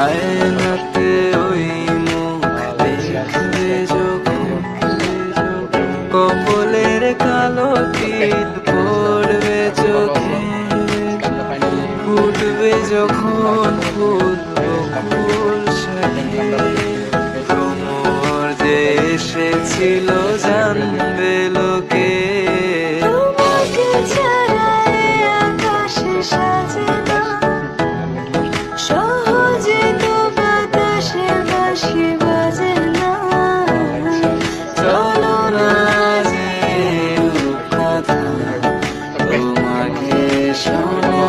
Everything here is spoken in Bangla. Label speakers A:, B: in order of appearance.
A: আয়নাতে ওই মুখ দেখবে যখন কপলের কালো টিপ পড়বে চোখে, ফুটবে যখন ফুল ফুল যে এসেছিল জানবে লোক
B: বাঁশি বাজে না। চলো না
A: যে কথা তোমাকে শোনা